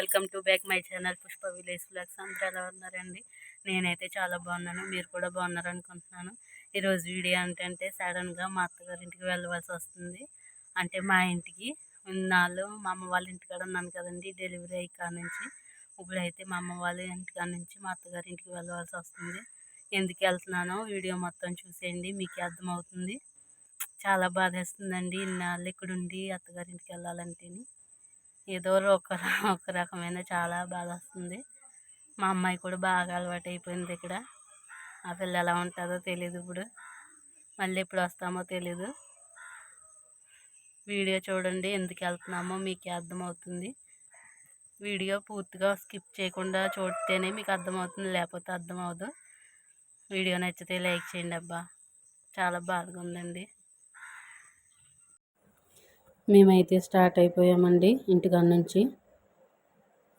Welcome to back my channel Pushpa village blogs. అందరూ ఎలా ఉన్నారండి? నేనైతే చాలా బాగున్నాను. మీరు కూడా బాగున్నారు అనుకుంటున్నాను ఈరోజు వీడియో ఏంటంటే సడన్గా మా అత్తగారి ఇంటికి వెళ్ళవలసి వస్తుంది. అంటే మా ఇంటికి ఇన్నాళ్ళు మా అమ్మ వాళ్ళ ఇంటికాడ ఉన్నాను కదండి డెలివరీ అయ్యి నుంచి. ఇప్పుడైతే మా అమ్మ వాళ్ళ ఇంటికాడ నుంచి మా అత్తగారి ఇంటికి వెళ్ళవలసి వస్తుంది. ఎందుకు వెళ్తున్నానో వీడియో మొత్తం చూసేయండి మీకు అర్థమవుతుంది. చాలా బాధేస్తుందండి ఇన్నాళ్ళు ఇక్కడుండి అత్తగారింటికి వెళ్ళాలంటేని. ఏదో ఒక ఒక రకమైన చాలా బాధ వస్తుంది మా అమ్మాయి కూడా బాగా అలవాటు అయిపోయింది ఇక్కడ. ఆ పిల్ల ఎలా ఉంటుందో తెలియదు ఇప్పుడు. మళ్ళీ ఎప్పుడు వస్తామో తెలీదు. వీడియో చూడండి ఎందుకు వెళ్తున్నామో మీకే అర్థమవుతుంది. వీడియో పూర్తిగా స్కిప్ చేయకుండా చూడితేనే మీకు అర్థమవుతుంది లేకపోతే అర్థమవుదు వీడియో నచ్చితే లైక్ చేయండి అబ్బా. చాలా బాధగా ఉందండి. మేమైతే స్టార్ట్ అయిపోయామండి ఇంటికాడ నుంచి.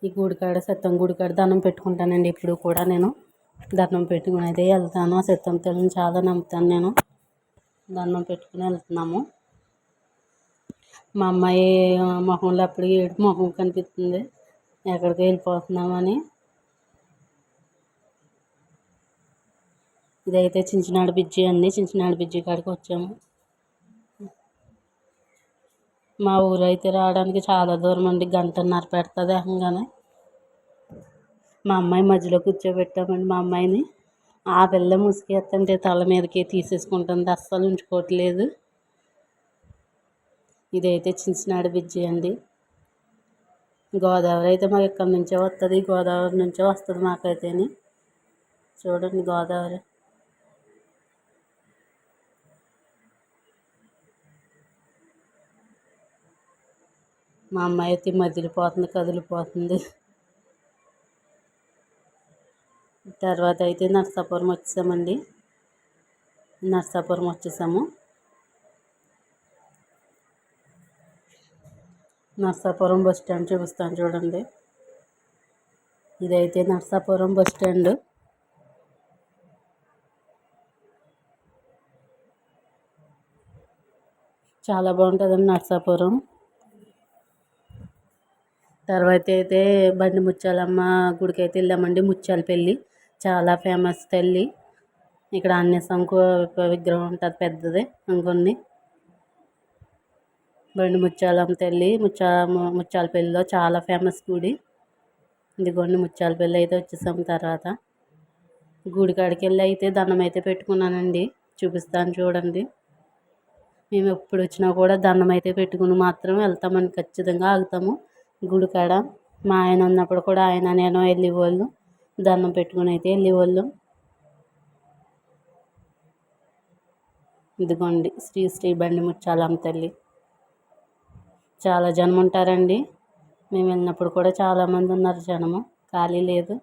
ఈ గుడికాడ సత్యం గుడికాడ దండం పెట్టుకుంటానండి ఇప్పుడు కూడా నేను. దండం పెట్టుకుని అయితే వెళ్తాను. ఆ సత్యం తల్లిని చాలా నమ్ముతాను నేను. దండం పెట్టుకుని వెళ్తున్నాము. మా అమ్మాయి మొహంలో అప్పుడు ఏడు మొహం కనిపిస్తుంది. ఎక్కడికి వెళ్ళిపోతున్నామని. ఇదైతే చించినాడు బిజ్జి అండి. చించినాడు బిజ్జి కాడికి వచ్చాము. మా ఊరు అయితే రావడానికి చాలా దూరం అండి. గంటన్నర పెడుతుంది ఏకంగానే మా అమ్మాయి మధ్యలో కూర్చోబెట్టామండి మా అమ్మాయిని. ఆ పిల్ల ముసుగేస్తుంటే తల మీదకి తీసేసుకుంటుంది. అస్సలు ఉంచుకోవట్లేదు. ఇదైతే చిన్ననాడు బిజ్జి అండి. గోదావరి అయితే మాకు ఇక్కడి నుంచే వస్తుంది గోదావరి నుంచే వస్తుంది మాకైతేని. చూడండి గోదావరి. మా అమ్మాయి అయితే మదిలిపోతుంది కదిలిపోతుంది. తర్వాత అయితే నర్సాపురం వచ్చేసామండి. నర్సాపురం వచ్చేసాము. నర్సాపురం బస్ స్టాండ్ చూపిస్తాను చూడండి. ఇదైతే నర్సాపురం బస్ స్టాండ్. చాలా బాగుంటుందండి నర్సాపురం. తర్వాత అయితే బండి ముత్యాలమ్మ గుడికి అయితే వెళ్ళామండి ముత్యాల పెళ్ళి. చాలా ఫేమస్ తల్లి. ఇక్కడ అన్ని శంకు విగ్రహం ఉంటుంది పెద్దది ఇంకొన్ని. బండి ముత్యాలమ్మ తల్లి ముత్యా ముత్యాల పెళ్ళిలో చాలా ఫేమస్ గుడి. ఇదిగోండి ముత్యాల పెళ్ళి అయితే వచ్చేసాం తర్వాత. గుడి కాడికి వెళ్ళి అయితే దండం అయితే పెట్టుకున్నానండి. చూపిస్తాను చూడండి. మేము ఎప్పుడు వచ్చినా కూడా దండం అయితే పెట్టుకుని మాత్రం వెళ్తామని ఖచ్చితంగా ఆగుతాము. గుడి కాడ మా ఆయన ఉన్నప్పుడు కూడా ఆయన నేను వెళ్ళేవాళ్ళు. దండం పెట్టుకుని అయితే వెళ్ళేవాళ్ళు. ఇదిగోండి శ్రీ శ్రీ బండి ముచ్చాలమ్మ తల్లి. చాలా జనం ఉంటారండి. మేము వెళ్ళినప్పుడు కూడా చాలామంది ఉన్నారు జనము. ఖాళీ లేదు.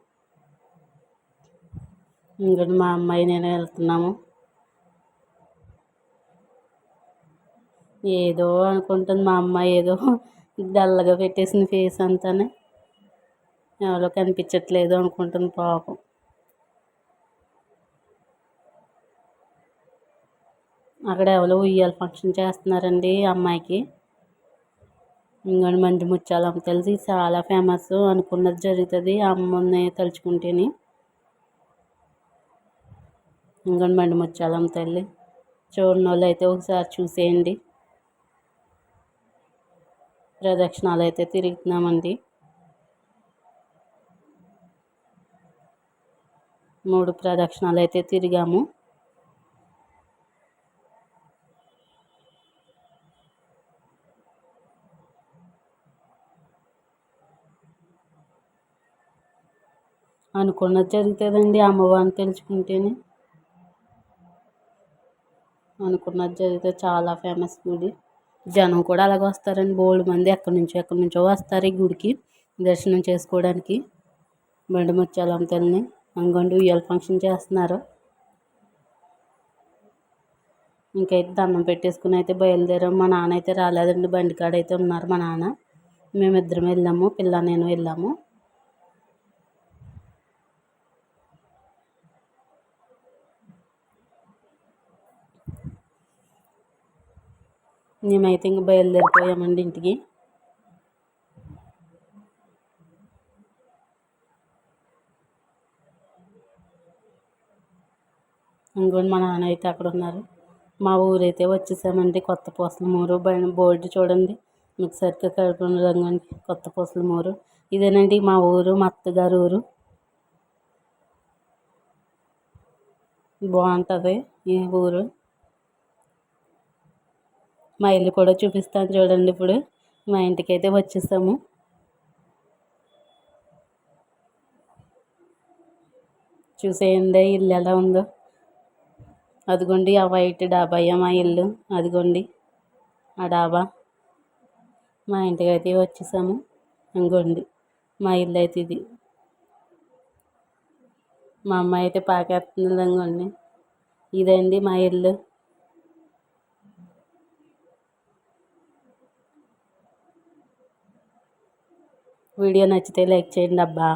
ఇంకోటి మా అమ్మాయి నేను వెళ్తున్నాము. ఏదో అనుకుంటుంది మా అమ్మాయి ఏదో డల్గా పెట్టేసిన ఫేస్ అంతానే. ఎవరో కనిపించట్లేదు అనుకుంటుంది పాపం. అక్కడ ఎవరో ఉయ్యాల ఫంక్షన్ చేస్తున్నారండి అమ్మాయికి. ఇంకొని మంది ముత్యాలమ్మ తెలిసి చాలా ఫేమస్ అనుకున్నది జరుగుతుంది. అమ్మని తలుచుకుంటేని. ఇంకొని మండి ముత్యాలమ్మ తల్లి. చూడని వాళ్ళు అయితే ఒకసారి చూసేయండి. ప్రదక్షిణాలు అయితే తిరుగుతున్నామండి. మూడు ప్రదక్షిణాలు అయితే తిరిగాము. అనుకున్నది జరుగుతుందండి అమ్మవారిని తెలుసుకుంటేనే. అనుకున్నది జరిగితే చాలా ఫేమస్ గుడి. జనం కూడా అలాగే వస్తారండి. బోల్డ్ మంది ఎక్కడి నుంచో ఎక్కడి నుంచో వస్తారు ఈ గుడికి దర్శనం చేసుకోవడానికి. బండి ముత్యాలమ్మ తల్లిని అంగండి ఉయ్యాల ఫంక్షన్ చేస్తున్నారు. ఇంకైతే దండం పెట్టేసుకుని అయితే బయలుదేరాం. మా నాన్న అయితే రాలేదండి బండి కాడ అయితే ఉన్నారు మా నాన్న. మేమిద్దరం వెళ్ళాము పిల్ల నేను వెళ్ళాము. మేమైతే ఇంక బయలుదేరిపోయామండి ఇంటికి. ఇంకోండి మా నాన్న అయితే అక్కడ ఉన్నారు. మా ఊరైతే వచ్చేసామండి కొత్త పూసలమూరు బయట బోర్డు చూడండి. మీకు సరిగ్గా కడుపున రంగండి. కొత్త పూసలమూరు ఇదేనండి మా ఊరు మా అత్తగారు ఊరు. బాగుంటుంది ఈ ఊరు. మా ఇల్లు కూడా చూపిస్తాను చూడండి ఇప్పుడు. మా ఇంటికి అయితే వచ్చేసాము. చూసేయండి ఇల్లు ఎలా ఉందో. అదిగోండి ఆ వైట్ డాబాయే మా ఇల్లు. అదిగోండి ఆ డాబా. మా ఇంటికి అయితే వచ్చేసాము. ఇంకోండి మా ఇల్లు అయితే ఇది. మా అమ్మాయి అయితే పాకేస్తుంది ఇంకోండి ఇదండి మా ఇల్లు. వీడియో నచ్చితే లైక్ చేయండి అబ్బా.